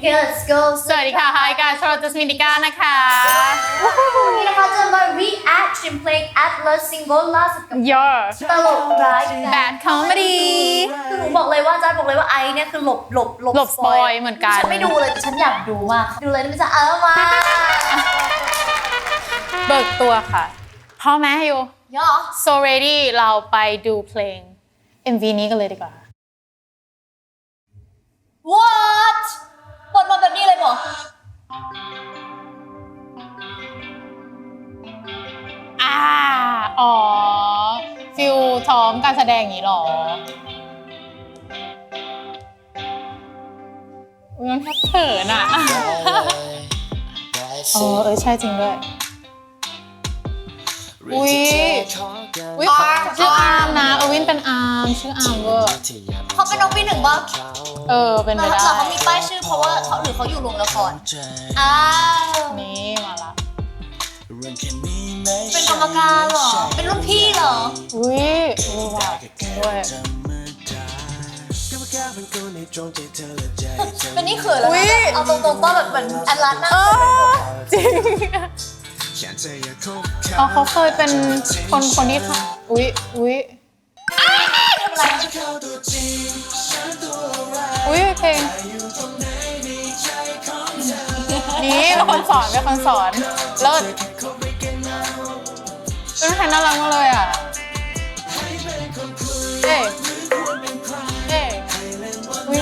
Okay let's go สวัสดีค่ะ Hi guys ชอจัสมินิก้านะคะ วันนี้นะคะจะมา reaction เพลง Atlas single ล่าสุดกับ Your ตลกร้าย Bad Comedy คือหนูบอกเลยว่าอาจารย์บอกเลยว่าไอเนี่ยคือหลบหลบหลบสปอยเหมือนกัน ฉันไม่ดูเลยแต่ฉันอยากดูมากดูเลยได้ไหมจ๊ะเอามาเบิกตัวค่ะพร้อมไหมยู ย่อ so ready เราไปดูเพลง MV นี้กันเลยดีกว่า what เปิ ดมาแบบนี้เลยเหรออ่า อ๋อ ฟิลซ้อมการแสดงอย่างนี้หรออุ๊ยมันแค่เขินอะ อ๋อ เออ ใช่จริงด้วย อุ๊ย อุ๊ยชื่ออาร์มนะเออวินเป็นอาร์มชื่ออาร์มเวอร์เขาเป็นน้องปีหนึ่งปะเออเป็นไปแต่ได้เขามีป้ายชื่อเพราะว่าเขาหรือเขาอยู่โรงละครอ้าวนี่มาละเป็นกรรมการเหรอ เป็นรุ่นพี่เหรอ อุ้ยรู้ว่ะจริงด้วยเป็นนี่เขินแล้วอุ๊นะยเอาตรงๆก็แบบเหมือนแอดลาสน่าเออจริง อ๋อเขาเคยเป็นคนคนที่ทำอุ๊ยอุ๊ยทำอะไรอุ๊ยเพลงนี่เป็นคนสอนเป็นคนสอนเลิศเป็นใครน่ารักมากเลยอะเอ้ยเอ้ยอุ๊ย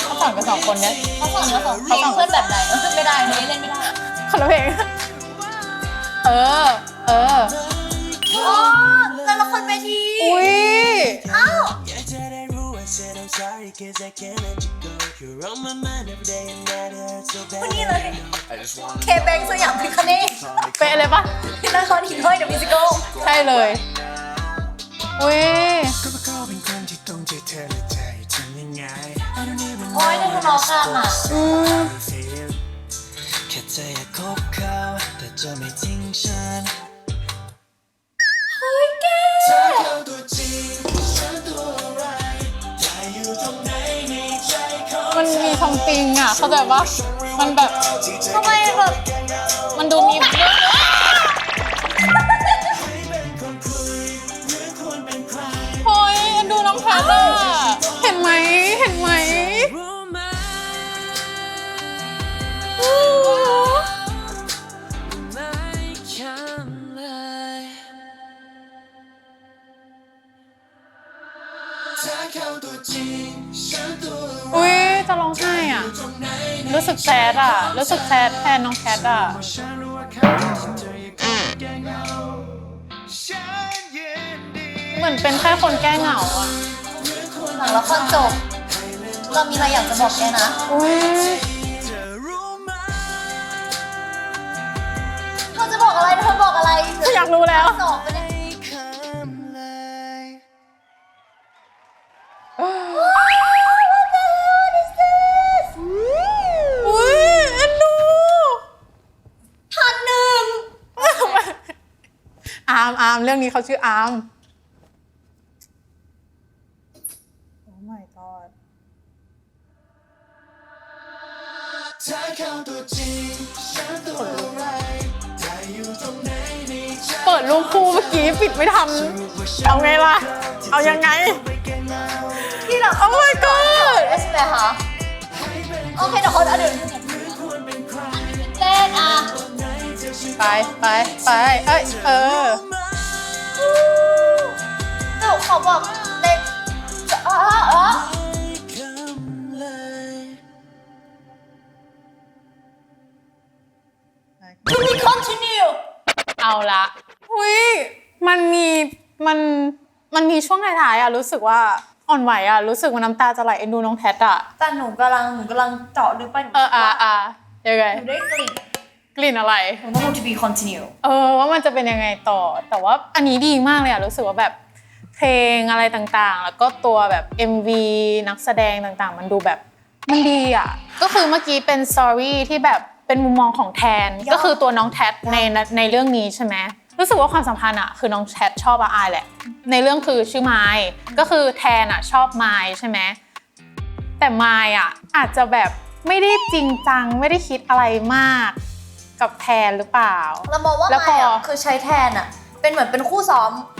เขาสอนกันสองคนเนี่ยเขาสอนเขาสอนเพลงเพื่อนแบบไหนเออไม่ได้ไม่ได้เล่นไม่ได้คนละเพลงเออ เอออ๋อแต่ละคนเวที อุ๊ยอ้าว วันนี้เลย เคแบงสยามพิคเน่เป๊ะเลยปะที่นครหินห้อยเดอะมิวสิคลใช่เลยอุ้ยโอ้ยในทะเลาะกันอะ อืม แค่เธออยากคบเขาแต่จะไม่ทิ้งฉันเฮ้ยแกถ้าเขาตัวจริงฉันตัวอะไรอยากอยู่ตรงไหนในใจของมันมีทองติงอะ เข้าใจปะมันแบบทำ อะไรอุ้ยจะร้องไห้อะ รู้สึกแซดอะ รู้สึกแซดแทนน้องแคทอะฉันรู้ว่าเขาที่เธออยากคบแกเหงาฉันยินดีเหมือนเป็นแค่คนแก้เหงาอะหลังละครจบ เรามีอะไรอยากจะบอกแกนะ อุ้ยเธอรู้ไหมเธอจะบอกอะไรเธอบอกอะไรอยากรู้แล้วสอบไปเลย ร์มอาร์มเรื่องนี้เขาชื่ออาร์มโอ้ my god ถ้าเขาตัวจริงฉันตัวอะไรถ้าอยู่ตรงไหนในใจเปิดรูปคู่เมื่อกี้ปิดไม่ทันเอาไงล่ะ เอายังไง ที่แบบ Oh my god ใช่ไหมคะโอเคเดี๋ยวเขาเอาเดี๋ยวเต้นอะ ไปไปไปเอ้ยเออเดี๋ยว ขอบอกเต้นเออเออค้ำเลย To be continue เอาละอุ้ยมันมีมันมันมีช่วงท้ายๆอะรู้สึกว่าอ่อนไหวอะรู้สึกว่าน้ำตาจะไหลเอ็นดูน้องแพทอะแต่หนูกำลังหนูกำลังเจาะลึกไปหนูเอออะอะยังไงหนูได้กลิ่นกลิ่นอะไรหนูต้อง to be continue เออว่ามันจะเป็นยังไงต่อ แต่ว่าอันนี้ดีมากเลยอะรู้สึกว่าแบบ เพลงอะไรต่างๆ แล้วก็ตัวแบบ MV นักแสดงต่างๆ มันดูแบบมันดีอะก็คือเมื่อกี้เป็น story ที่แบบเป็นมุมมองของแทนยอดก็คือตัวน้องแททในในเรื่องนี้ใช่ไหมรู้สึกว่าความสัมพันธ์อะคือน้องแททชอบอาอายแหละ ในเรื่องคือชื่อไมล์ก็คือแทนอะชอบไมล์ใช่ไหมแต่ไมล์อะอาจจะแบบไม่ได้จริงจังไม่ได้คิดอะไรมากกับแทนหรือเปล่าเรามองว่าแล้วพไม่ออะคือใช้แทนอะเป็นเหมือนเป็นคู่ซ้อมอ๋อ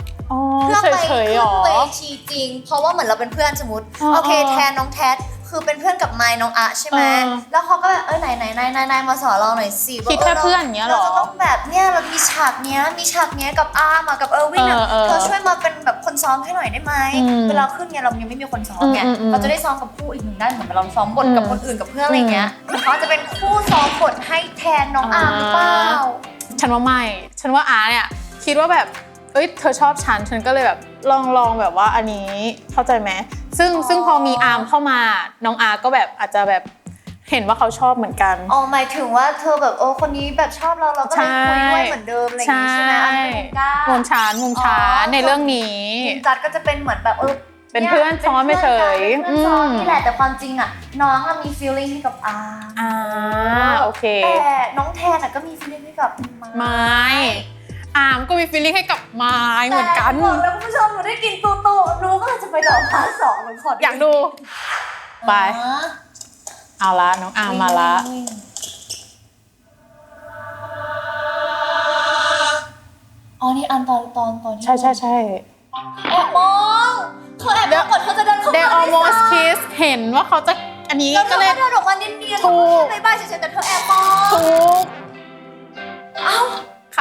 เพื่อไปเฉยๆหรขึ้อนเวทีจริง เพราะว่าเหมือนเราเป็นเพื่อนสมมติอ๋อโอเคอ๋อแทนน้องแทสคือเป็นเพื่อนกับไมค์น้องอะใช่ไหมเออแล้วเขาก็แบบเออไหนไหนไหนไหนไหนมาสอนเราหน่อยสิคิดแค่เพื่อนอย่างเงี้ยเหรอเราจะต้องแบบเนี่ยเรามีฉากเนี้ยมีฉากเนี้ยกับอาร์มากับเออร์วินอะเออเออเธอช่วยมาเป็นแบบคนซ้อมให้หน่อยได้ไหมอืมเวลาขึ้นเนี่ยเรายังไม่มีคนซ้อมไงอืมอืมอืมเราจะได้ซ้อมกับคู่อีกหนึ่งได้านเหมือนเราซ้อมบทกับอืม คนอื่นกับเพื่อนอะไรเงี้ยเขาจะเป็นคู่ซ้อมบทให้แทนน้องอาร์มหรือเปล่า ฉันว่าไม่ ฉันว่าอาเนี่ยคิดว่าแบบ เอ้ยเธอชอบฉันฉันก็เลยแบบลองลองแบบว่าอันนี้เข้าใจไหมซึ่งอ๋อซึ่งพอมีอาร์มเข้ามาน้องอาร์ก็แบบอาจจะแบบเห็นว่าเขาชอบเหมือนกัน อ๋อหมายถึงว่าเธอแบบโอ้คนนี้แบบชอบเราเราก็เลยคุยด้วยเหมือนเดิมอะไรอย่างงี้ใช่ไหมอันนี้เป็นมุมกล้ามุมชานมุมชานอ๋อในเรื่องนี้มุมจัดก็จะเป็นเหมือนแบบเออเป็นเพื่อนซ้อมไม่เฉยเป็นเพื่อนซ้อมอืมนี่แหละแต่ความจริงอะน้องอะมี feeling ให้กับอาอ่าโอเคแต่น้องแทนอะก็มี feeling ให้กับไม้ อาร์มก็มีฟีลลิ่งให้กับไม้เหมือนกัน แต่บอกแล้วคุณผู้ชมหนูได้กินตูตูหนูก็เลยจะไปต่อพาร์ทสองหนูขออยากดู ไปอ๋อเอาละน้องอาร์มมาละ อ๋อนี่อันตอนตอนตอนที่ใช่ใช่ใช่แอบมองเขาแอบมองก่อนเขาจะเดินเข้ามา they ด้วย almost ซ้ำ kiss เห็นว่าเขาจะอันนี้แล้วเธก็อเลยก็เดินออกมาเนียนๆถูกแค่บายบายเฉยๆแต่เธอแอบมองทุกเอ้า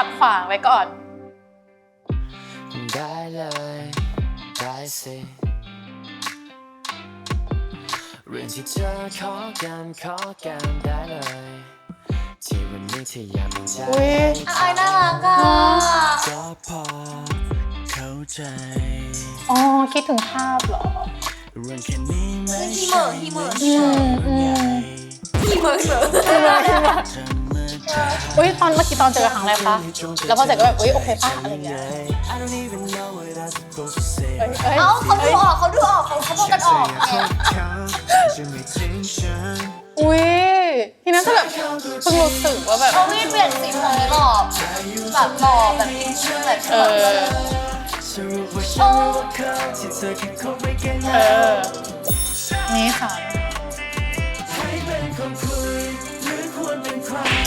ขัดขวางไว้ก่อน ได้เลยได้สิเรื่องที่เธอขอกันขอกันได้เลยที่วันนี้เธออยากมีใจอุ๊ยอะไอ้น่ารักอะก็พอเข้าใจอ๋อคิดถึงภาพเหรอเรื่องแค่นี้ไม่ฮีเหมใช่อร์ฮีเหมอร์อืมอืมฮีเหมอร์เหมอร์เธอเมื่อเธ ออุ้ยตอนเมื่อกี้ตอนเจอกันครั้งแรกปะแล้วพอเสร็จก็แบบอุ้ยโอเคปะอะไรเงี้ย I don't even know what I'm supposed to say เอ้ยเอ้ยเอ้าเขาดูออกเขาดูออกเขาเขาพูดกันออกเนี่ยจะไม่ทิ้งฉันอุ้ยทีนั้นก็แบบเพิ่งรู้สึกว่าแบบเขาไม่เปลี่ยนสีผมเลยหรอกแบบหล่อแบบจริงๆแบบเออสรุปว่าฉันรู้ว่าเขาที่เธอแค่คบไปแค่เออนี่ค่ะ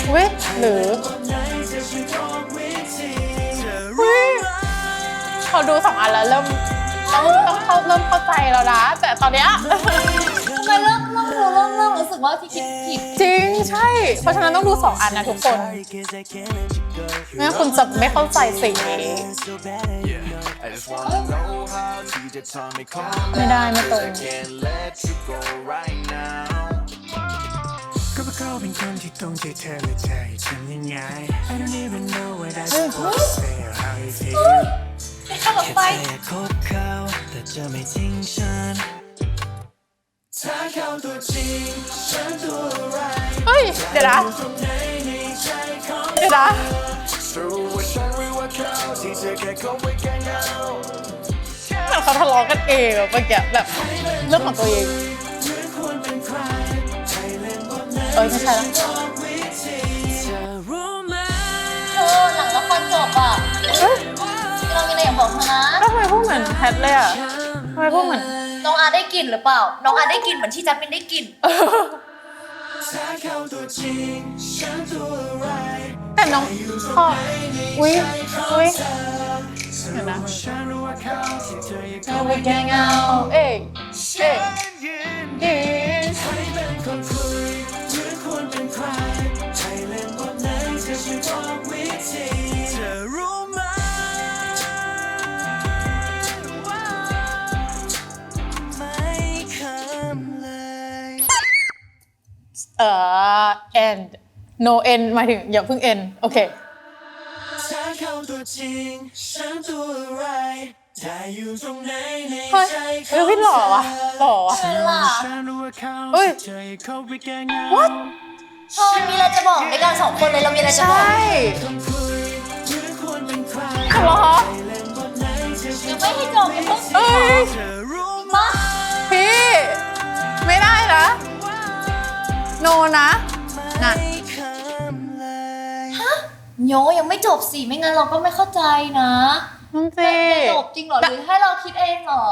ใครอุ้ยหรือไหนจะช่วยบอกวิธีเธออุ้รู้ยพอดูสองอันแล้วเริ่มต้องต้องเข้าเริ่มเข้าใจแล้วนะ แต่ตอนเนี้ย ทำไมเริ่มเริ่มรู้เริ่มเริ่มรู้สึกว่าที่คิดผิดจริงใช่ เพราะฉะนั้นต้องดูสองอันนะทุกคนไม่งั้นคุณจะไม่เข้าใจสิ่งนี้ I just wanna know how ที่จะทำให้คนไม่ได้ไม่ตรง can't let you go right now ก็ เพราะเขาเป็นคนที่ตรงใจเธอและใจฉันยังไง I don't even know what I supposed to say or how you feel ไม่เข้ากับแค่ไฟ เธอคบเขาแต่จะไม่ทิ้งฉัน ถ้าเขาตัวจริงฉันตัวอะไรเฮ้ย เดี๋ยวนะตรงไหนในใจของเดี๋ยวนะ รู้ว่าฉันหรือว่าเขาที่เธอแค่คบไว้แค่เงา เหมือนเขาทะเลาะกันเองแบบเมื่อกี้แบบเรื่องของตัวเอง เอ้ยไม่ใช่แล้วบอกวิธีเธอรู้ไหมเออหลังละครจบอะเรามีอะไรอยากบอกเธอนะ ทำไมพูดเหมือนแพทเลยอะทำไมพูดเหมือน น้องอาได้กลิ่นหรือเปล่า น้องอาได้กลิ่นเหมือนที่จัสมินได้กลิ่นถ้าเขาตัวจริงฉันตัวอะไรแต่น้องพออุ้ยอุ้ยเดี๋ยวนะฉันรู้ว่าเขาที่เธออยากเออไปแกงเอาเอ้ยเอ้ย เอ่อ end no end หมายถึงอย่าเพิ่ง end โอเคถ้าเขาตัวจริงฉันตัวอะไรถ้าอยู่ตรงไหนในเฮ้ยใจเฮ้ยพี่หล่อว่ะหล่อว่ะเป็นล่ะฉันรู้ว่าเขาเอ้ยที่เธอเขาไปแกงเงา What? เธอมีอะไรจะบอกในการสองคนเลยเรามีอะไรจะบใช่อกคนคุยหรือควรเป็นใครเหรอให้เล่นบทไหนเธอช่วยยังไม่ให้จบยังเพิ่งเอ้ยเธอรู้ไหมมาพี่ไม่ได้นะ โนนะน่ะไม่คำเลยโยยังไม่จบสิไม่งั้นเราก็ไม่เข้าใจนะน้องเจจะจบจริงเหรอหรือให้เราคิดเองเหรอ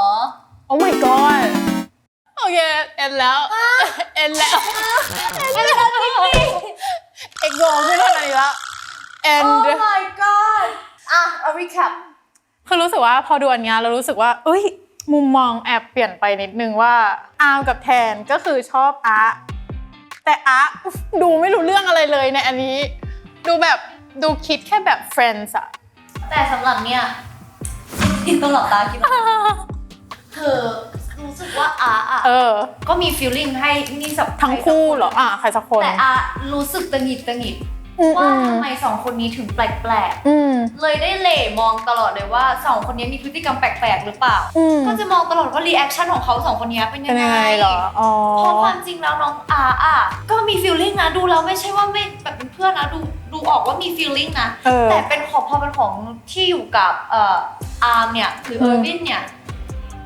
โอ้ my god โอเคเอ็นแล้วเอ็นแล้วเอ็นแล้วเอ็กโกขึ้นมาอีกแล้วเอ็น Oh my god อะเอา recap คือรู้สึกว่าพอดูอันเนี้ยเรารู้สึกว่า เอ้ย มุมมองแอบเปลี่ยนไปนิดนึงว่าอาร์มกับแทนก็คือชอบอาร์ แต่อาร์ดูไม่รู้เรื่องอะไรเลยในอันนี้ ดูแบบดูคิดแค่แบบ friends อะแต่สำหรับเนี่ยที่ต้องหลับตาคิดว่าคือรู้สึกว่าอาอะเออ ก็มี feeling ให้นี่สับทั้งคู่เหรออะใครสักคน แต่อารู้สึกตังหงิดตังหงิดอืม ว่าอืมทำไมสองคนนี้ถึงแปลกอืม ๆ เลยได้เหล่มองตลอดเลยว่าสองคนนี้มีพฤติกรรมแปลกๆ หรือเปล่า อืม ก็จะมองตลอดว่า reaction ของเขาสองคนนี้เป็นเป็นยัยังงไงไงเหรอ อ๋อ เพราะความจริงแล้วน้องอาอะก็มี feeling นะดูแล้วไม่ใช่ว่าไม่แบบเป็นเพื่อนนะดูดูออกว่ามี feeling นะ เออ แต่เป็นของพอเป็นของที่อยู่กับเอ่ออาร์มเนี่ยหรืออืเอมอร์วินเนี่ย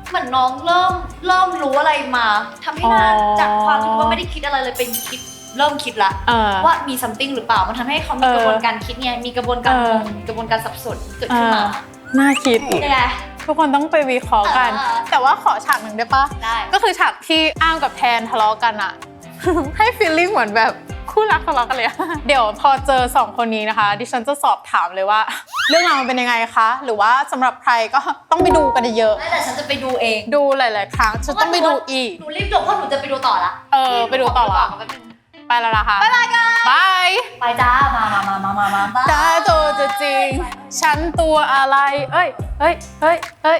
เหมือนน้องเริ่มเริ่มรู้อะไรมาทำให้น่าอ๋อ จากความที่ว่าไม่ได้คิดอะไรเลยเป็นคิด เริ่มคิดละเออ ว่ามี something หรือเปล่า มันทำให้เขามีเออกระบวนการคิดไง มีกระบวนการเององมีกระบวนการสับสนเกิดขึ้นมาน่าคิดเนี่ยทุกคนต้องไปวิเคราะห์กัน เออ แต่ว่าขอฉากหนึ่งได้ปะ ได้ ก็คือฉากที่อ้ามกับแทนทะเลาะกันอะ ให้ฟีลลิ่งเหมือนแบบคู่รักทะเลาะกันเลยอะ เดี๋ยวพอเจอสองคนนี้นะคะ ดิฉันจะสอบถามเลยว่า เรื่องราวมันเป็นยังไงคะ หรือว่าสำหรับใครก็ต้องไปดูกันเยอะ ไม่แต่ฉันจะไปดูเองๆดูหลาย ๆ ครั้งฉันต้องไปดูอีก หนูรีบจบเพราะหนูจะไปดูต่อละเออไปดูต่อละแป๊บนึง ไปแล้วนะคะบ๊ายบายกันบายไปจ้า มามามามามามาบายได้ตัวจะจริง ฉันตัวอะไร เอ้ยเอ้ยเอ้ยเอ้ย